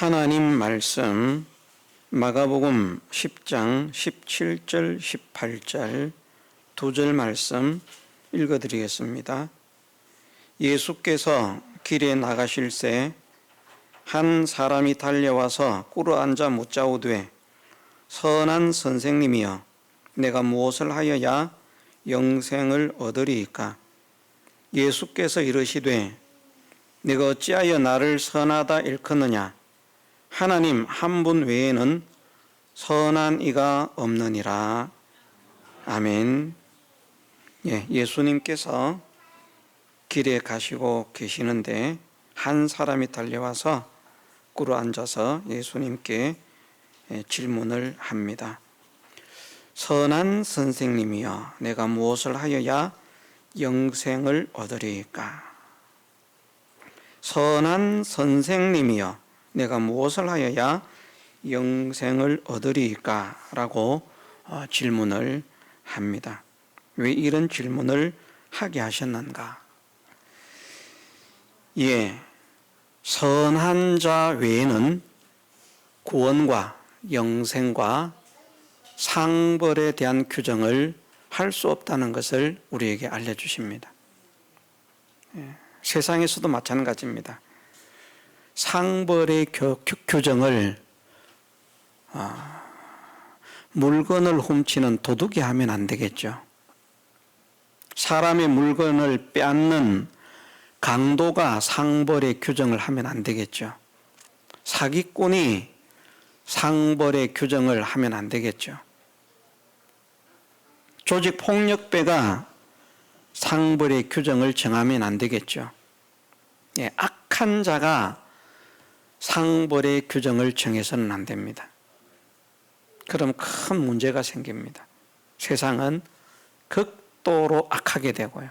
하나님 말씀 마가복음 10장 17절 18절 두 절 말씀 읽어 드리겠습니다. 예수께서 길에 나가실새 한 사람이 달려와서 꿇어 앉아 묻자오되 선한 선생님이여 내가 무엇을 하여야 영생을 얻으리이까 예수께서 이르시되 내가 어찌하여 나를 선하다 일컫느냐 하나님 한 분 외에는 선한 이가 없느니라 아멘 예, 예수님께서 길에 가시고 계시는데 한 사람이 달려와서 꿇어 앉아서 예수님께 예, 질문을 합니다. 선한 선생님이여, 내가 무엇을 하여야 영생을 얻으리까? 선한 선생님이여, 내가 무엇을 하여야 영생을 얻으리까? 라고 어, 질문을 합니다. 왜 이런 질문을 하게 하셨는가? 예, 선한 자 외에는 구원과 영생과 상벌에 대한 규정을 할 수 없다는 것을 우리에게 알려주십니다. 예, 세상에서도 마찬가지입니다. 상벌의 교, 규정을 아, 물건을 훔치는 도둑이 하면 안 되겠죠. 사람의 물건을 빼앗는 강도가 상벌의 규정을 하면 안 되겠죠. 사기꾼이 상벌의 규정을 하면 안 되겠죠. 조직 폭력배가 상벌의 규정을 정하면 안 되겠죠. 예, 악한 자가 상벌의 규정을 정해서는 안 됩니다. 그럼 큰 문제가 생깁니다. 세상은 극도로 악하게 되고요.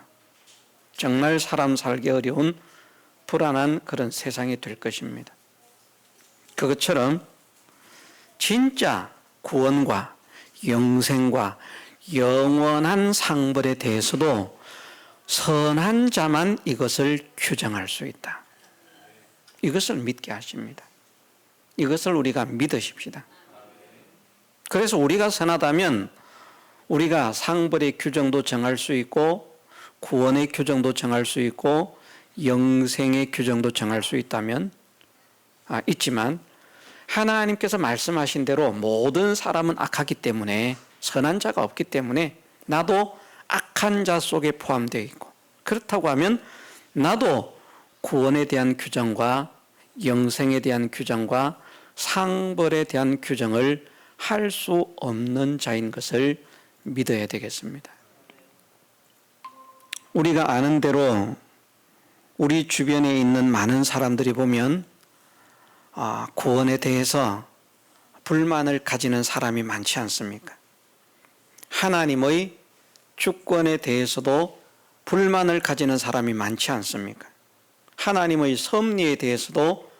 정말 사람 살기 어려운 불안한 그런 세상이 될 것입니다. 그것처럼 진짜 구원과 영생과 영원한 상벌에 대해서도 선한 자만 이것을 규정할 수 있다. 이것을 믿게 하십니다. 이것을 우리가 믿으십시다. 그래서 우리가 선하다면 우리가 상벌의 규정도 정할 수 있고 구원의 규정도 정할 수 있고 영생의 규정도 정할 수 있다면 아, 있지만 하나님께서 말씀하신 대로 모든 사람은 악하기 때문에 선한 자가 없기 때문에 나도 악한 자 속에 포함되어 있고 그렇다고 하면 나도 구원에 대한 규정과 영생에 대한 규정과 상벌에 대한 규정을 할 수 없는 자인 것을 믿어야 되겠습니다. 우리가 아는 대로 우리 주변에 있는 많은 사람들이 보면 아, 구원에 대해서 불만을 가지는 사람이 많지 않습니까? 하나님의 주권에 대해서도 불만을 가지는 사람이 많지 않습니까? 하나님의 섭리에 대해서도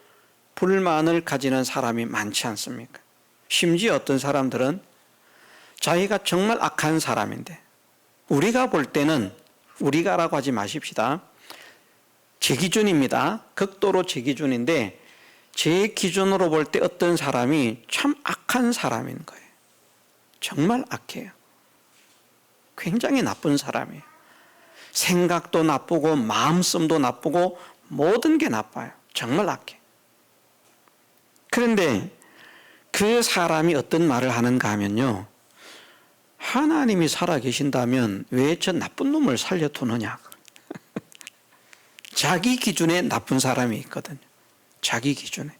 불만을 가지는 사람이 많지 않습니까? 심지어 어떤 사람들은 자기가 정말 악한 사람인데 우리가 볼 때는 우리가라고 하지 마십시다. 제 기준입니다. 극도로 제 기준인데 제 기준으로 볼 때 어떤 사람이 참 악한 사람인 거예요. 정말 악해요. 굉장히 나쁜 사람이에요. 생각도 나쁘고 마음씀도 나쁘고 모든 게 나빠요. 정말 악해. 그런데 그 사람이 어떤 말을 하는가 하면요. 하나님이 살아계신다면 왜 저 나쁜 놈을 살려두느냐. 자기 기준에 나쁜 사람이 있거든요. 자기 기준에.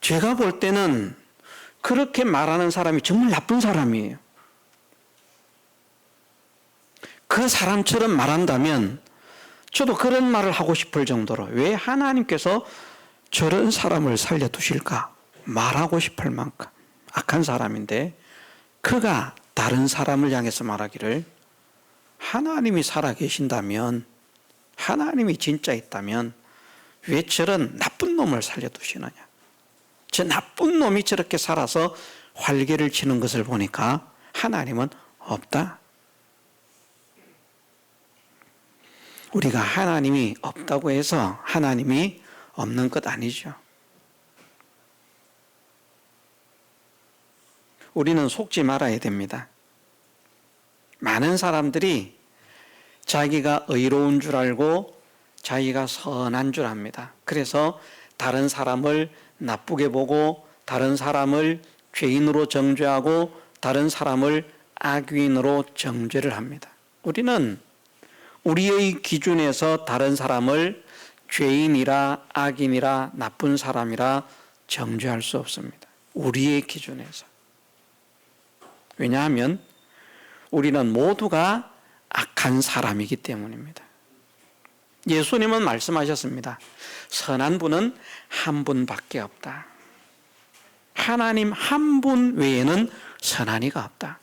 제가 볼 때는 그렇게 말하는 사람이 정말 나쁜 사람이에요. 그 사람처럼 말한다면 저도 그런 말을 하고 싶을 정도로 왜 하나님께서 저런 사람을 살려두실까 말하고 싶을 만큼 악한 사람인데 그가 다른 사람을 향해서 말하기를 하나님이 살아계신다면 하나님이 진짜 있다면 왜 저런 나쁜 놈을 살려두시느냐? 저 나쁜 놈이 저렇게 살아서 활개를 치는 것을 보니까 하나님은 없다 우리가 하나님이 없다고 해서 하나님이 없는 것 아니죠. 우리는 속지 말아야 됩니다. 많은 사람들이 자기가 의로운 줄 알고 자기가 선한 줄 압니다. 그래서 다른 사람을 나쁘게 보고 다른 사람을 죄인으로 정죄하고 다른 사람을 악인으로 정죄를 합니다. 우리는 우리의 기준에서 다른 사람을 죄인이라 악인이라 나쁜 사람이라 정죄할 수 없습니다. 우리의 기준에서. 왜냐하면 우리는 모두가 악한 사람이기 때문입니다. 예수님은 말씀하셨습니다. 선한 분은 한 분밖에 없다. 하나님 한 분 외에는 선한 이가 없다.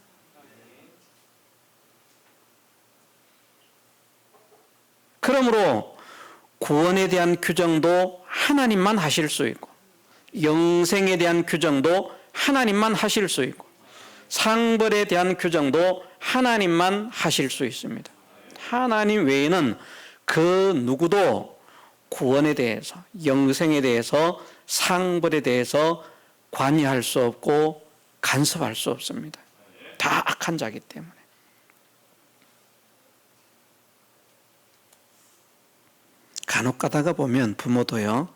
그러므로 구원에 대한 규정도 하나님만 하실 수 있고 영생에 대한 규정도 하나님만 하실 수 있고 상벌에 대한 규정도 하나님만 하실 수 있습니다. 하나님 외에는 그 누구도 구원에 대해서, 영생에 대해서, 상벌에 대해서 관여할 수 없고 간섭할 수 없습니다. 다 악한 자기 때문에. 간혹 가다가 보면 부모도요,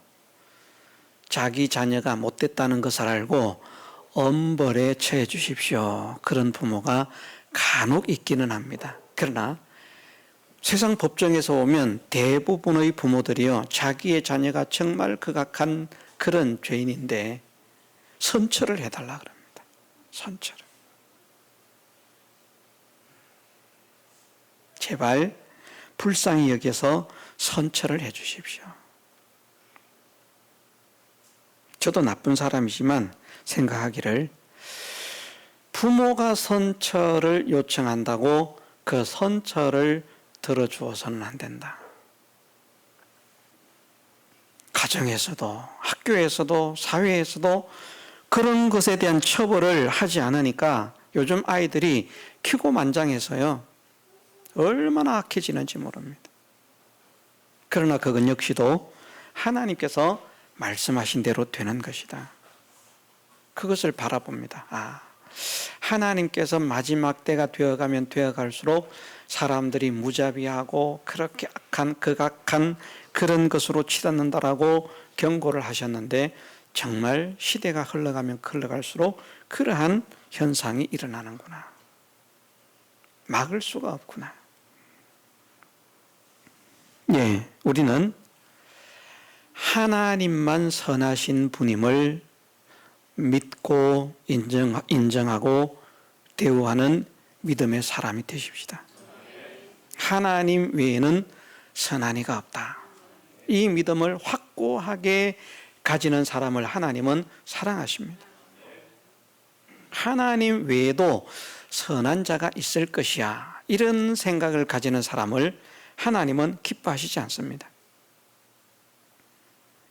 자기 자녀가 못됐다는 것을 알고 엄벌에 처해 주십시오. 그런 부모가 간혹 있기는 합니다. 그러나 세상 법정에서 오면 대부분의 부모들이요, 자기의 자녀가 정말 극악한 그런 죄인인데 선처를 해달라 그럽니다. 선처를. 제발 불쌍히 여겨서 선처를 해 주십시오. 저도 나쁜 사람이지만 생각하기를 부모가 선처를 요청한다고 그 선처를 들어주어서는 안 된다. 가정에서도 학교에서도 사회에서도 그런 것에 대한 처벌을 하지 않으니까 요즘 아이들이 키고만장해서요 얼마나 악해지는지 모릅니다. 그러나 그건 역시도 하나님께서 말씀하신 대로 되는 것이다. 그것을 바라봅니다. 아, 하나님께서 마지막 때가 되어가면 되어갈수록 사람들이 무자비하고 그렇게 악한 극악한 그런 것으로 치닫는다라고 경고를 하셨는데 정말 시대가 흘러가면 흘러갈수록 그러한 현상이 일어나는구나. 막을 수가 없구나. 예, 우리는 하나님만 선하신 분임을 믿고 인정, 인정하고 대우하는 믿음의 사람이 되십시다. 하나님 외에는 선한 이가 없다. 이 믿음을 확고하게 가지는 사람을 하나님은 사랑하십니다. 하나님 외에도 선한 자가 있을 것이야. 이런 생각을 가지는 사람을 하나님은 기뻐하시지 않습니다.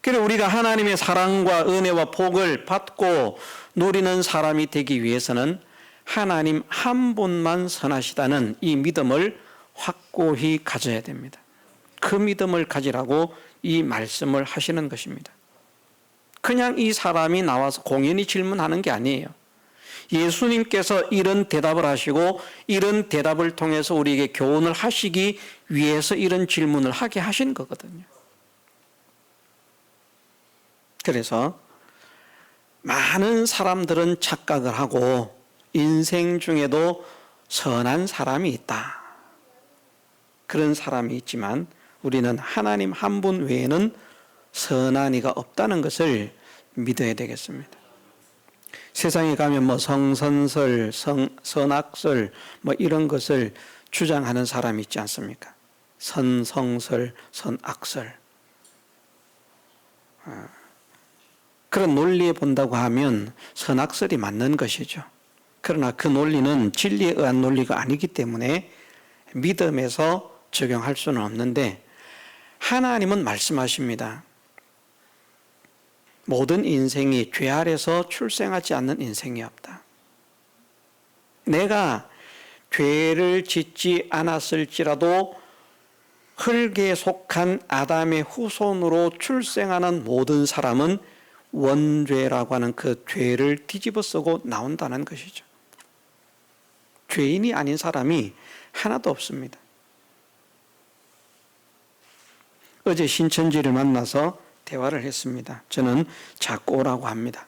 그래 우리가 하나님의 사랑과 은혜와 복을 받고 누리는 사람이 되기 위해서는 하나님 한 분만 선하시다는 이 믿음을 확고히 가져야 됩니다. 그 믿음을 가지라고 이 말씀을 하시는 것입니다. 그냥 이 사람이 나와서 공연히 질문하는 게 아니에요. 예수님께서 이런 대답을 하시고 이런 대답을 통해서 우리에게 교훈을 하시기 위해서 이런 질문을 하게 하신 거거든요. 그래서 많은 사람들은 착각을 하고 인생 중에도 선한 사람이 있다. 그런 사람이 있지만 우리는 하나님 한 분 외에는 선한 이가 없다는 것을 믿어야 되겠습니다. 세상에 가면 뭐 성선설, 성, 선악설 뭐 이런 것을 주장하는 사람이 있지 않습니까? 선성설, 선악설. 아, 그런 논리에 본다고 하면 선악설이 맞는 것이죠. 그러나 그 논리는 진리에 의한 논리가 아니기 때문에 믿음에서 적용할 수는 없는데 하나님은 말씀하십니다. 모든 인생이 죄 아래서 출생하지 않는 인생이 없다. 내가 죄를 짓지 않았을지라도 흙에 속한 아담의 후손으로 출생하는 모든 사람은 원죄라고 하는 그 죄를 뒤집어 쓰고 나온다는 것이죠. 죄인이 아닌 사람이 하나도 없습니다. 어제 신천지를 만나서 대화를 했습니다. 저는 작고라고 합니다.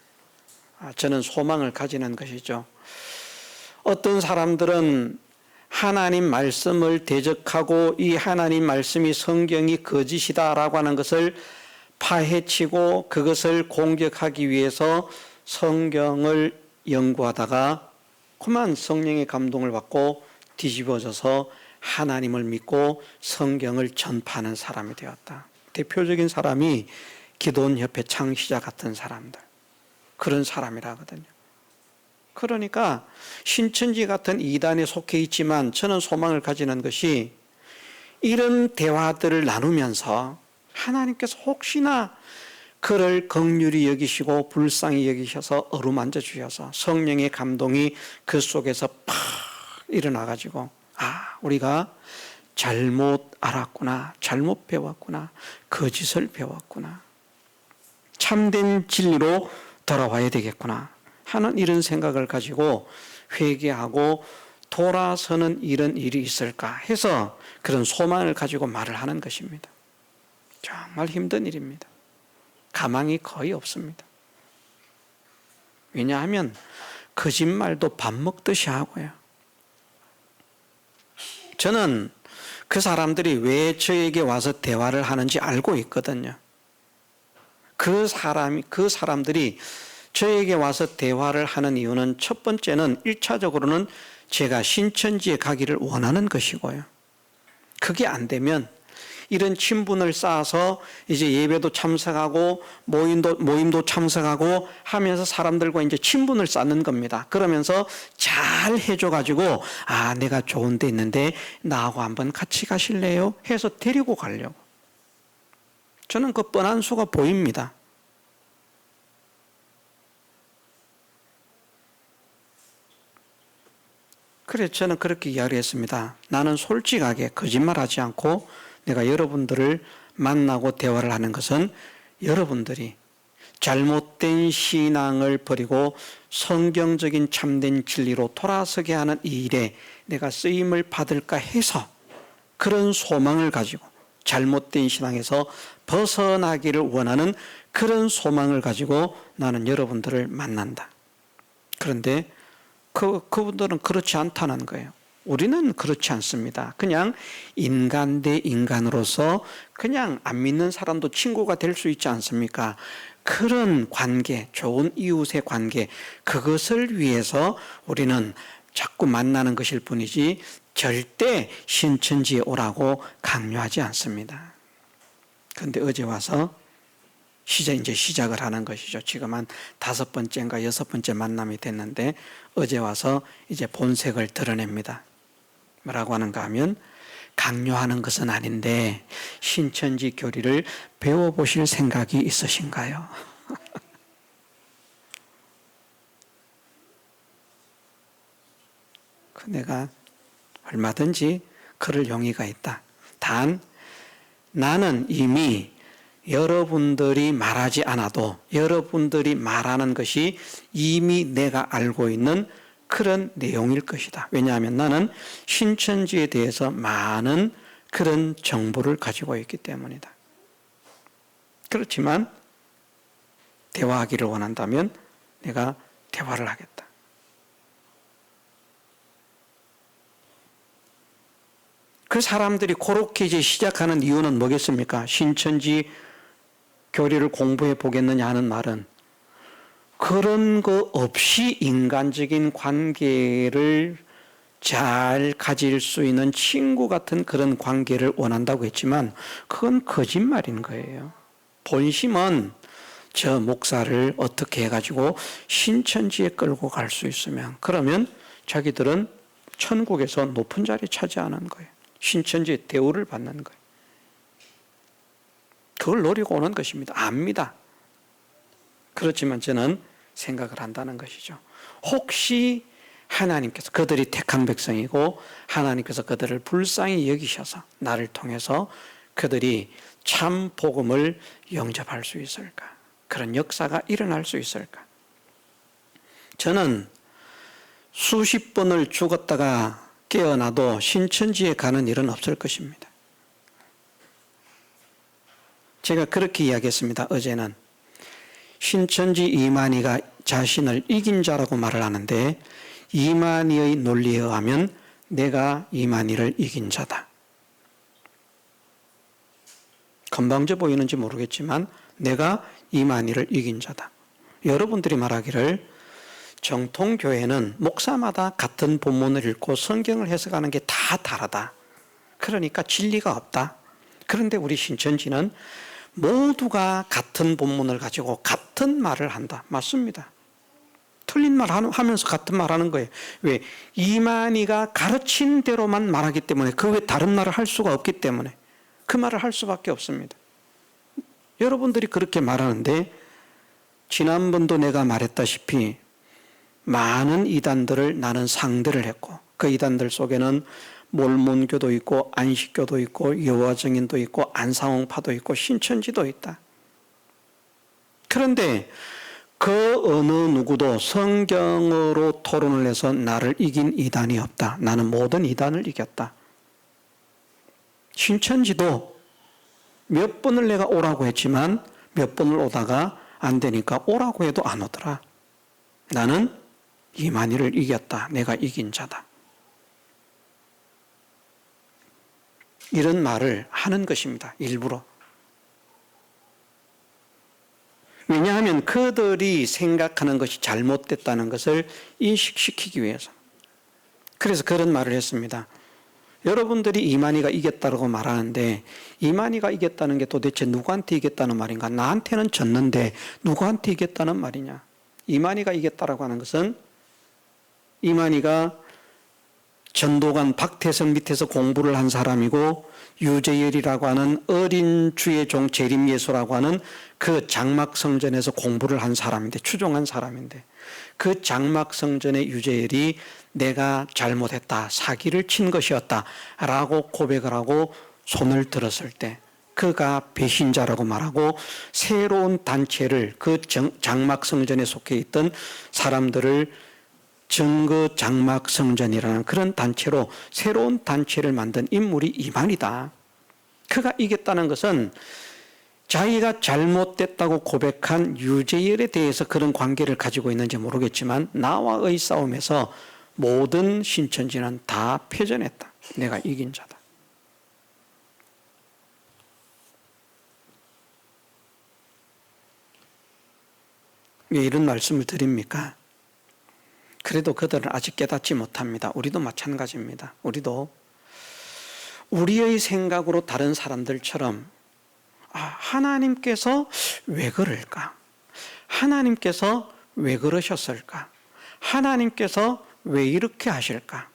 아, 저는 소망을 가지는 것이죠. 어떤 사람들은 하나님 말씀을 대적하고 이 하나님 말씀이 성경이 거짓이다라고 하는 것을 파헤치고 그것을 공격하기 위해서 성경을 연구하다가 그만 성령의 감동을 받고 뒤집어져서 하나님을 믿고 성경을 전파하는 사람이 되었다. 대표적인 사람이 기도원협회 창시자 같은 사람들. 그런 사람이라거든요. 그러니까 신천지 같은 이단에 속해 있지만 저는 소망을 가지는 것이 이런 대화들을 나누면서 하나님께서 혹시나 그를 극률이 여기시고 불쌍히 여기셔서 어루만져 주셔서 성령의 감동이 그 속에서 팍 일어나 가지고 아 우리가 잘못 알았구나 잘못 배웠구나 거짓을 배웠구나 참된 진리로 돌아와야 되겠구나 하는 이런 생각을 가지고 회개하고 돌아서는 이런 일이 있을까 해서 그런 소망을 가지고 말을 하는 것입니다. 정말 힘든 일입니다. 가망이 거의 없습니다. 왜냐하면 거짓말도 밥 먹듯이 하고요. 저는 그 사람들이 왜 저에게 와서 대화를 하는지 알고 있거든요. 그 사람이, 그 사람들이 저에게 와서 대화를 하는 이유는 첫 번째는 1차적으로는 제가 신천지에 가기를 원하는 것이고요. 그게 안 되면 이런 친분을 쌓아서 이제 예배도 참석하고 모임도 모임도 참석하고 하면서 사람들과 이제 친분을 쌓는 겁니다. 그러면서 잘 해줘 가지고 아 내가 좋은 데 있는데 나하고 한번 같이 가실래요? 해서 데리고 가려고. 저는 그 뻔한 수가 보입니다. 그래 저는 그렇게 이야기했습니다. 나는 솔직하게 거짓말하지 않고 내가 여러분들을 만나고 대화를 하는 것은 여러분들이 잘못된 신앙을 버리고 성경적인 참된 진리로 돌아서게 하는 이 일에 내가 쓰임을 받을까 해서 그런 소망을 가지고 잘못된 신앙에서 벗어나기를 원하는 그런 소망을 가지고 나는 여러분들을 만난다. 그런데 그, 그분들은 그렇지 않다는 거예요. 우리는 그렇지 않습니다. 그냥 인간 대 인간으로서 그냥 안 믿는 사람도 친구가 될 수 있지 않습니까? 그런 관계, 좋은 이웃의 관계, 그것을 위해서 우리는 자꾸 만나는 것일 뿐이지 절대 신천지에 오라고 강요하지 않습니다. 그런데 어제 와서 시작 이제 시작을 하는 것이죠. 지금 한 다섯 번째인가 여섯 번째 만남이 됐는데 어제 와서 이제 본색을 드러냅니다. 뭐라고 하는가 하면 강요하는 것은 아닌데 신천지 교리를 배워보실 생각이 있으신가요? 그 내가 얼마든지 그럴 용의가 있다. 단 나는 이미 여러분들이 말하지 않아도 여러분들이 말하는 것이 이미 내가 알고 있는 그런 내용일 것이다. 왜냐하면 나는 신천지에 대해서 많은 그런 정보를 가지고 있기 때문이다. 그렇지만 대화하기를 원한다면 내가 대화를 하겠다. 그 사람들이 그렇게 이제 시작하는 이유는 뭐겠습니까? 신천지 교리를 공부해 보겠느냐 하는 말은 그런 거 없이 인간적인 관계를 잘 가질 수 있는 친구 같은 그런 관계를 원한다고 했지만 그건 거짓말인 거예요. 본심은 저 목사를 어떻게 해가지고 신천지에 끌고 갈 수 있으면 그러면 자기들은 천국에서 높은 자리 차지하는 거예요. 신천지의 대우를 받는 거예요. 그걸 노리고 오는 것입니다. 압니다. 그렇지만 저는 생각을 한다는 것이죠. 혹시 하나님께서 그들이 택한 백성이고 하나님께서 그들을 불쌍히 여기셔서 나를 통해서 그들이 참 복음을 영접할 수 있을까? 그런 역사가 일어날 수 있을까? 저는 수십 번을 죽었다가 깨어나도 신천지에 가는 일은 없을 것입니다. 제가 그렇게 이야기했습니다. 어제는 신천지 이만희가 자신을 이긴 자라고 말을 하는데 이만희의 논리에 의하면 내가 이만희를 이긴 자다. 건방져 보이는지 모르겠지만 내가 이만희를 이긴 자다. 여러분들이 말하기를 정통교회는 목사마다 같은 본문을 읽고 성경을 해석하는 게 다 다르다. 그러니까 진리가 없다. 그런데 우리 신천지는 모두가 같은 본문을 가지고 같은 말을 한다. 맞습니다. 틀린 말 하면서 같은 말 하는 거예요. 왜? 이만희가 가르친 대로만 말하기 때문에 그 외 다른 말을 할 수가 없기 때문에 그 말을 할 수밖에 없습니다. 여러분들이 그렇게 말하는데 지난번도 내가 말했다시피 많은 이단들을 나는 상대를 했고 그 이단들 속에는 몰몬교도 있고 안식교도 있고 여호와정인도 있고 안상홍파도 있고 신천지도 있다. 그런데 그 어느 누구도 성경으로 토론을 해서 나를 이긴 이단이 없다. 나는 모든 이단을 이겼다. 신천지도 몇 번을 내가 오라고 했지만 몇 번을 오다가 안 되니까 오라고 해도 안 오더라. 나는 이만희를 이겼다. 내가 이긴 자다. 이런 말을 하는 것입니다. 일부러. 왜냐하면 그들이 생각하는 것이 잘못됐다는 것을 인식시키기 위해서. 그래서 그런 말을 했습니다. 여러분들이 이만희가 이겼다고 말하는데 이만희가 이겼다는 게 도대체 누구한테 이겼다는 말인가? 나한테는 졌는데 누구한테 이겼다는 말이냐? 이만희가 이겼다라고 하는 것은 이만희가 전도관 박태성 밑에서 공부를 한 사람이고 유재열이라고 하는 어린 주의 종 재림예수라고 하는 그 장막 성전에서 공부를 한 사람인데 추종한 사람인데 그 장막 성전의 유재열이 내가 잘못했다 사기를 친 것이었다라고 고백을 하고 손을 들었을 때 그가 배신자라고 말하고 새로운 단체를 그 장막 성전에 속해 있던 사람들을 증거 장막 성전이라는 그런 단체로 새로운 단체를 만든 인물이 이만이다. 그가 이겼다는 것은 자기가 잘못됐다고 고백한 유재열에 대해서 그런 관계를 가지고 있는지 모르겠지만 나와의 싸움에서 모든 신천지는 다 패전했다. 내가 이긴 자다. 왜 이런 말씀을 드립니까? 그래도 그들은 아직 깨닫지 못합니다. 우리도 마찬가지입니다. 우리도 우리의 생각으로 다른 사람들처럼 아, 하나님께서 왜 그럴까? 하나님께서 왜 그러셨을까? 하나님께서 왜 이렇게 하실까?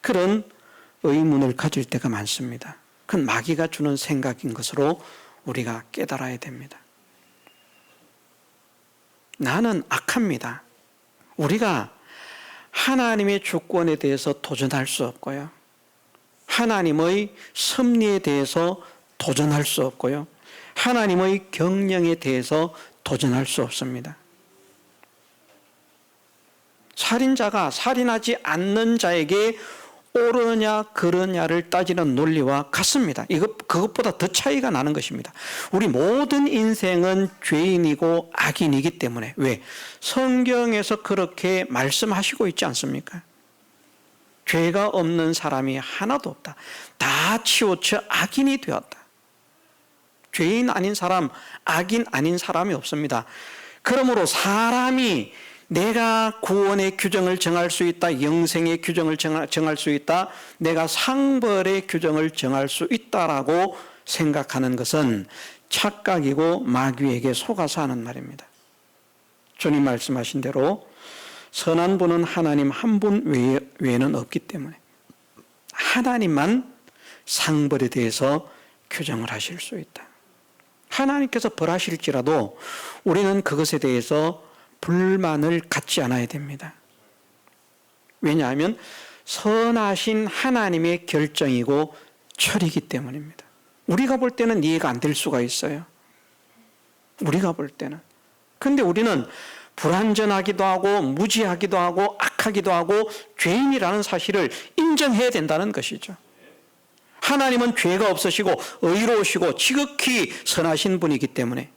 그런 의문을 가질 때가 많습니다. 그건 마귀가 주는 생각인 것으로 우리가 깨달아야 됩니다. 나는 악합니다. 우리가 하나님의 주권에 대해서 도전할 수 없고요. 하나님의 섭리에 대해서 도전할 수 없고요. 하나님의 경영에 대해서 도전할 수 없습니다. 살인자가 살인하지 않는 자에게 옳으냐 그러냐를 따지는 논리와 같습니다. 이것 그것보다 더 차이가 나는 것입니다. 우리 모든 인생은 죄인이고 악인이기 때문에 왜 성경에서 그렇게 말씀하시고 있지 않습니까? 죄가 없는 사람이 하나도 없다. 다 치우쳐 악인이 되었다. 죄인 아닌 사람, 악인 아닌 사람이 없습니다. 그러므로 사람이 내가 구원의 규정을 정할 수 있다. 영생의 규정을 정할 수 있다. 내가 상벌의 규정을 정할 수 있다라고 생각하는 것은 착각이고 마귀에게 속아서 하는 말입니다. 주님 말씀하신 대로 선한 분은 하나님 한 분 외에는 없기 때문에 하나님만 상벌에 대해서 규정을 하실 수 있다. 하나님께서 벌하실지라도 우리는 그것에 대해서 불만을 갖지 않아야 됩니다. 왜냐하면 선하신 하나님의 결정이고 철이기 때문입니다. 우리가 볼 때는 이해가 안 될 수가 있어요. 우리가 볼 때는. 근데 우리는 불완전하기도 하고 무지하기도 하고 악하기도 하고 죄인이라는 사실을 인정해야 된다는 것이죠. 하나님은 죄가 없으시고 의로우시고 지극히 선하신 분이기 때문에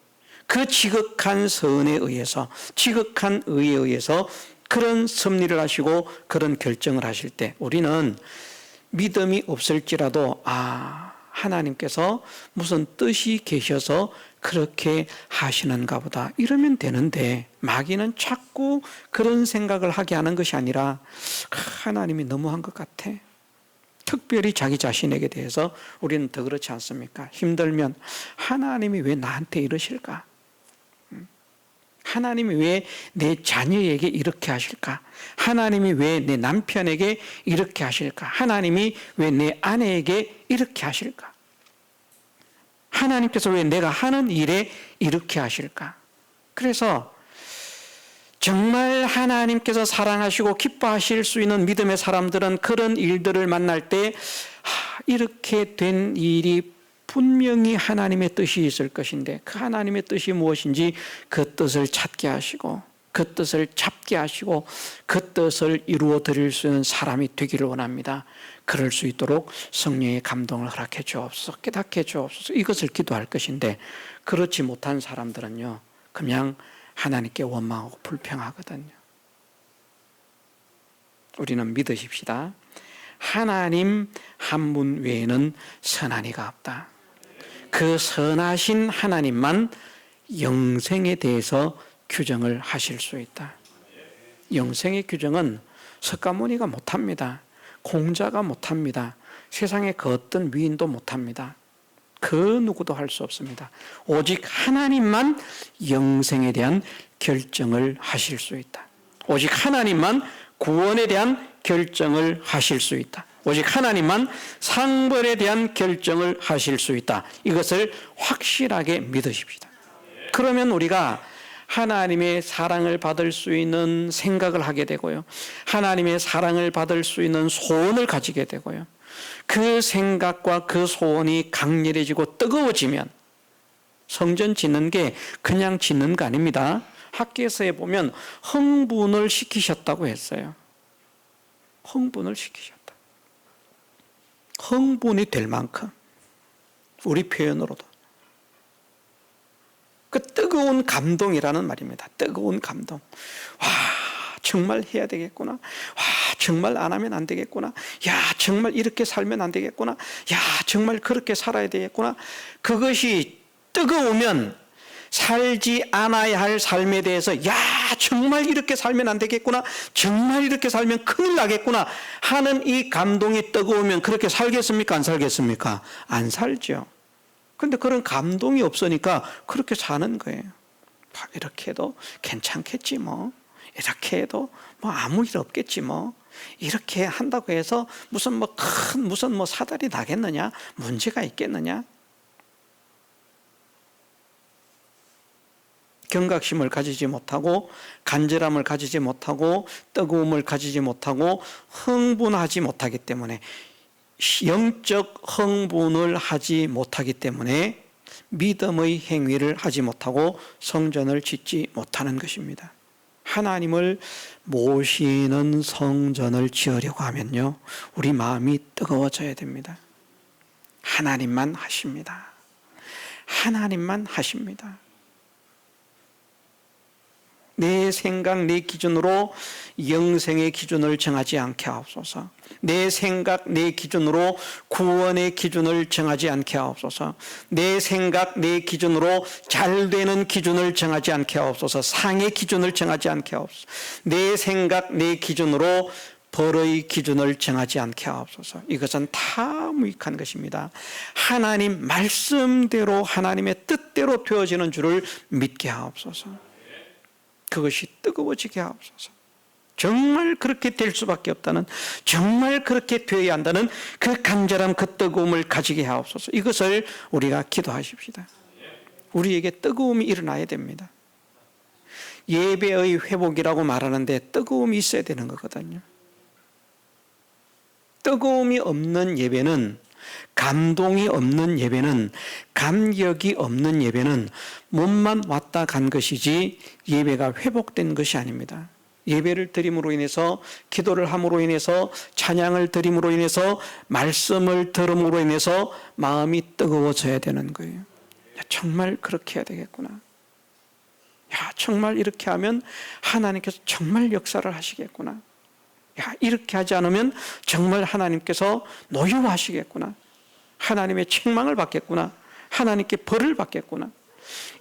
그 지극한 선에 의해서 지극한 의에 의해서 그런 섭리를 하시고 그런 결정을 하실 때 우리는 믿음이 없을지라도 아 하나님께서 무슨 뜻이 계셔서 그렇게 하시는가 보다 이러면 되는데 마귀는 자꾸 그런 생각을 하게 하는 것이 아니라 하나님이 너무한 것 같아. 특별히 자기 자신에게 대해서 우리는 더 그렇지 않습니까? 힘들면 하나님이 왜 나한테 이러실까? 음? 하나님이 왜 내 자녀에게 이렇게 하실까? 하나님이 왜 내 남편에게 이렇게 하실까? 하나님이 왜 내 아내에게 이렇게 하실까? 하나님께서 왜 내가 하는 일에 이렇게 하실까? 그래서 정말 하나님께서 사랑하시고 기뻐하실 수 있는 믿음의 사람들은 그런 일들을 만날 때 이렇게 된 일이 분명히 하나님의 뜻이 있을 것인데 그 하나님의 뜻이 무엇인지 그 뜻을 찾게 하시고 그 뜻을 잡게 하시고 그 뜻을 이루어 드릴 수 있는 사람이 되기를 원합니다. 그럴 수 있도록 성령의 감동을 허락해 주옵소서, 깨닫게 해 주옵소서 이것을 기도할 것인데 그렇지 못한 사람들은요, 그냥 하나님께 원망하고 불평하거든요. 우리는 믿으십시다. 하나님 한 분 외에는 선한 이가 없다. 그 선하신 하나님만 영생에 대해서 규정을 하실 수 있다. 영생의 규정은 석가모니가 못합니다. 공자가 못합니다. 세상의 그 어떤 위인도 못합니다. 그 누구도 할 수 없습니다. 오직 하나님만 영생에 대한 결정을 하실 수 있다. 오직 하나님만 구원에 대한 결정을 하실 수 있다. 오직 하나님만 상벌에 대한 결정을 하실 수 있다. 이것을 확실하게 믿으십시다. 그러면 우리가 하나님의 사랑을 받을 수 있는 생각을 하게 되고요. 하나님의 사랑을 받을 수 있는 소원을 가지게 되고요. 그 생각과 그 소원이 강렬해지고 뜨거워지면 성전 짓는 게 그냥 짓는 거 아닙니다. 학계에서 보면 흥분을 시키셨다고 했어요. 흥분을 시키셨다. 흥분이 될 만큼 우리 표현으로도 그 뜨거운 감동이라는 말입니다. 뜨거운 감동. 와, 정말 해야 되겠구나. 와, 정말 안 하면 안 되겠구나. 야, 정말 이렇게 살면 안 되겠구나. 야, 정말 그렇게 살아야 되겠구나. 그것이 뜨거우면 살지 않아야 할 삶에 대해서 야, 정말 이렇게 살면 안 되겠구나. 정말 이렇게 살면 큰일 나겠구나. 하는 이 감동이 뜨거우면 그렇게 살겠습니까? 안 살겠습니까? 안 살죠. 근데 그런 감동이 없으니까 그렇게 사는 거예요. 이렇게 해도 괜찮겠지 뭐. 이렇게 해도 뭐 아무 일 없겠지 뭐. 이렇게 한다고 해서 무슨 뭐 큰 무슨 뭐 사달이 나겠느냐? 문제가 있겠느냐? 경각심을 가지지 못하고 간절함을 가지지 못하고 뜨거움을 가지지 못하고 흥분하지 못하기 때문에 영적 흥분을 하지 못하기 때문에 믿음의 행위를 하지 못하고 성전을 짓지 못하는 것입니다. 하나님을 모시는 성전을 지으려고 하면요, 우리 마음이 뜨거워져야 됩니다. 하나님만 하십니다. 하나님만 하십니다. 내 생각, 내 기준으로 영생의 기준을 정하지 않게 하옵소서. 내 생각, 내 기준으로 구원의 기준을 정하지 않게 하옵소서. 내 생각, 내 기준으로 잘 되는 기준을 정하지 않게 하옵소서. 상의 기준을 정하지 않게 하옵소서. 내 생각, 내 기준으로 벌의 기준을 정하지 않게 하옵소서. 이것은 다 무익한 것입니다. 하나님 말씀대로 하나님의 뜻대로 되어지는 줄을 믿게 하옵소서. 그것이 뜨거워지게 하옵소서. 정말 그렇게 될 수밖에 없다는 정말 그렇게 되어야 한다는 그 간절함 그 뜨거움을 가지게 하옵소서. 이것을 우리가 기도하십시다. 우리에게 뜨거움이 일어나야 됩니다. 예배의 회복이라고 말하는데 뜨거움이 있어야 되는 거거든요. 뜨거움이 없는 예배는 감동이 없는 예배는 감격이 없는 예배는 몸만 왔다 간 것이지 예배가 회복된 것이 아닙니다. 예배를 드림으로 인해서 기도를 함으로 인해서 찬양을 드림으로 인해서 말씀을 들음으로 인해서 마음이 뜨거워져야 되는 거예요. 야, 정말 그렇게 해야 되겠구나. 야, 정말 이렇게 하면 하나님께서 정말 역사를 하시겠구나. 야, 이렇게 하지 않으면 정말 하나님께서 노여워하시겠구나. 하나님의 책망을 받겠구나. 하나님께 벌을 받겠구나.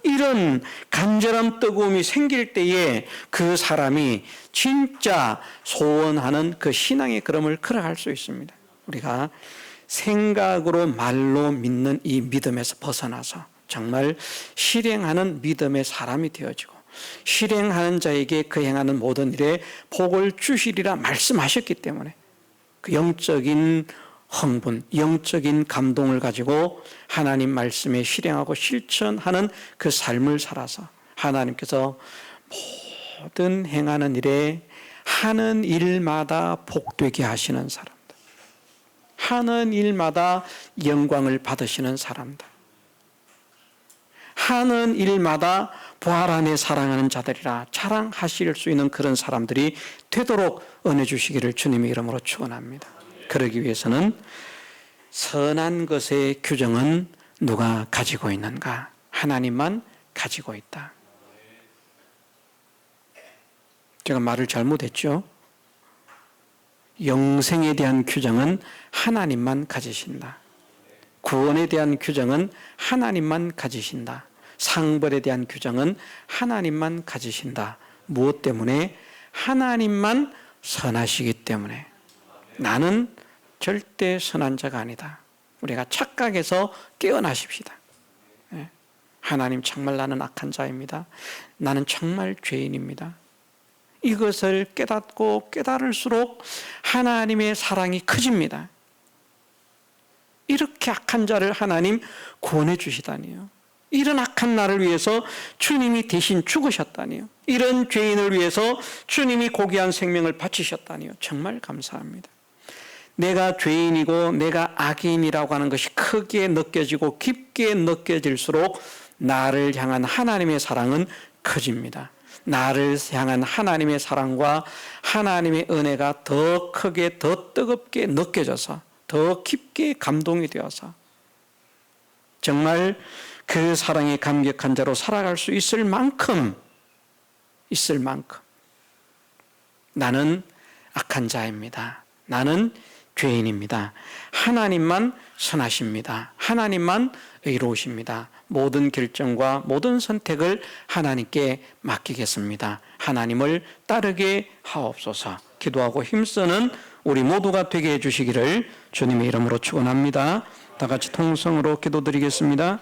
이런 간절한 뜨거움이 생길 때에 그 사람이 진짜 소원하는 그 신앙의 걸음을 걸어갈 수 있습니다. 우리가 생각으로 말로 믿는 이 믿음에서 벗어나서 정말 실행하는 믿음의 사람이 되어지고 실행하는 자에게 그 행하는 모든 일에 복을 주시리라 말씀하셨기 때문에 그 영적인 흥분, 영적인 감동을 가지고 하나님 말씀에 실행하고 실천하는 그 삶을 살아서 하나님께서 모든 행하는 일에 하는 일마다 복되게 하시는 사람들. 하는 일마다 영광을 받으시는 사람들. 하는 일마다 부활 안에 사랑하는 자들이라 자랑하실 수 있는 그런 사람들이 되도록 은혜 주시기를 주님의 이름으로 축원합니다. 그러기 위해서는 선한 것의 규정은 누가 가지고 있는가? 하나님만 가지고 있다. 제가 말을 잘못했죠. 영생에 대한 규정은 하나님만 가지신다. 구원에 대한 규정은 하나님만 가지신다. 상벌에 대한 규정은 하나님만 가지신다. 무엇 때문에? 하나님만 선하시기 때문에. 나는 절대 선한 자가 아니다. 우리가 착각해서 깨어나십시다. 예. 하나님 정말 나는 악한 자입니다. 나는 정말 죄인입니다. 이것을 깨닫고 깨달을수록 하나님의 사랑이 커집니다. 이렇게 악한 자를 하나님 구원해 주시다니요. 이런 악한 나를 위해서 주님이 대신 죽으셨다니요. 이런 죄인을 위해서 주님이 고귀한 생명을 바치셨다니요. 정말 감사합니다. 내가 죄인이고 내가 악인이라고 하는 것이 크게 느껴지고 깊게 느껴질수록 나를 향한 하나님의 사랑은 커집니다. 나를 향한 하나님의 사랑과 하나님의 은혜가 더 크게 더 뜨겁게 느껴져서 더 깊게 감동이 되어서 정말 그 사랑에 감격한 자로 살아갈 수 있을 만큼 있을 만큼 나는 악한 자입니다. 나는 죄인입니다. 하나님만 선하십니다. 하나님만 의로우십니다. 모든 결정과 모든 선택을 하나님께 맡기겠습니다. 하나님을 따르게 하옵소서. 기도하고 힘쓰는 우리 모두가 되게 해 주시기를 주님의 이름으로 축원합니다. 다 같이 통성으로 기도드리겠습니다.